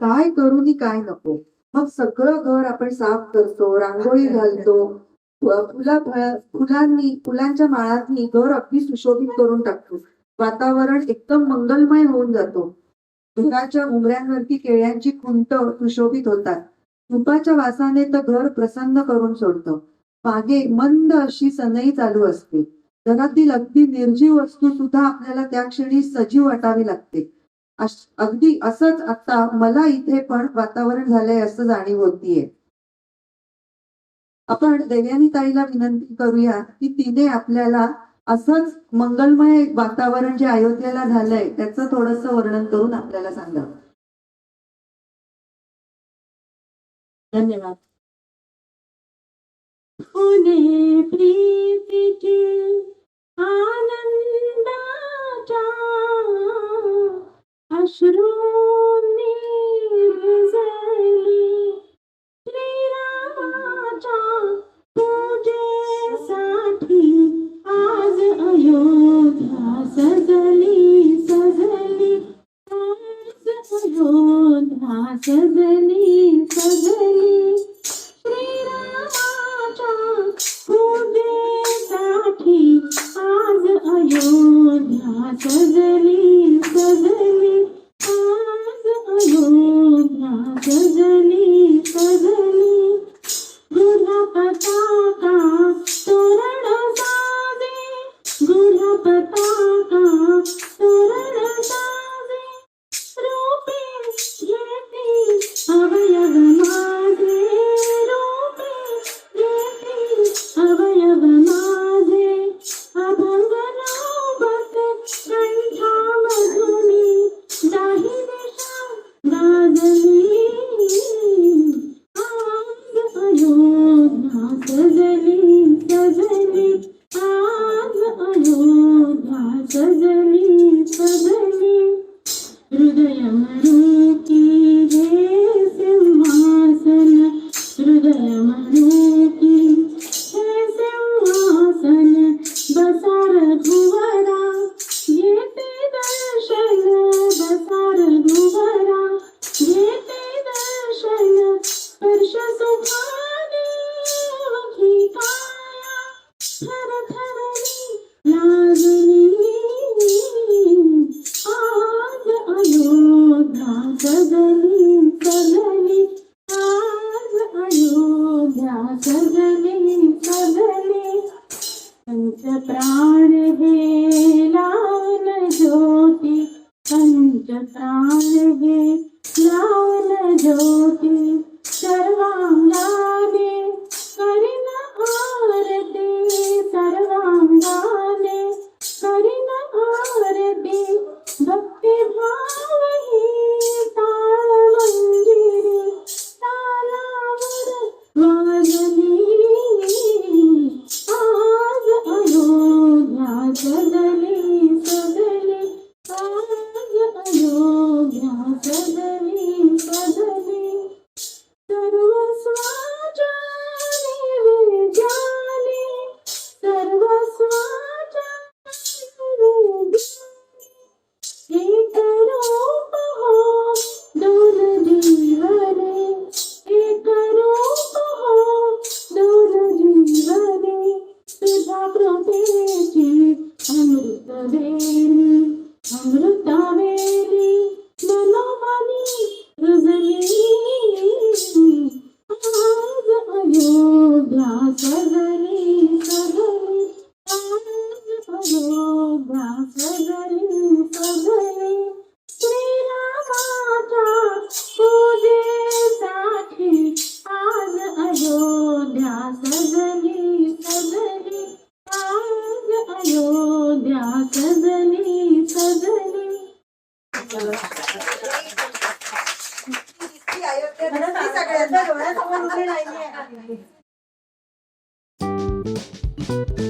काय करू नि काय नको. मग सगळं घर आपण साफ करतो रांगोळी घालतो. फुला फुलांनी फुलांच्या माळांनी घर अगदी सुशोभित करून टाकतो. वातावरण एकदम मंगलमय होऊन जातो. घराच्या उमऱ्यांवरती केळ्यांची खुंट सुशोभित होतात. तुपाच्या वासाने तर घर प्रसन्न करून सोडतं. मागे मंद अशी सनई चालू असते. घरातील अगदी निर्जीव वस्तू सुद्धा आपल्याला त्या क्षणी सजीव वाटावी लागते. अगदी असंच आता मला इथे पण वातावरण झालंय असं जाणीव होतीये. आपण देवयानी ताईला विनंती करूया की तिने आपल्याला असंच मंगलमय वातावरण जे अयोध्येला झालंय त्याचं थोडस वर्णन करून आपल्याला सांगा. धन्यवाद. पुणे आज अयोध्या सजली सजली. श्रीरामाच्या पूजेसाठी आज अयोध्या सजली सजली. आज अयोध्या सजली. पंच प्राण हे लावून ज्योती पंच प्राण हे लावून अयोध्या सजली सजली आज अयोध्या सजली सजली श्रीरामाच्या पूजेसाठी आज अयोध्या सजली सजली आज अयोध्या सजली सजली अयोध्या you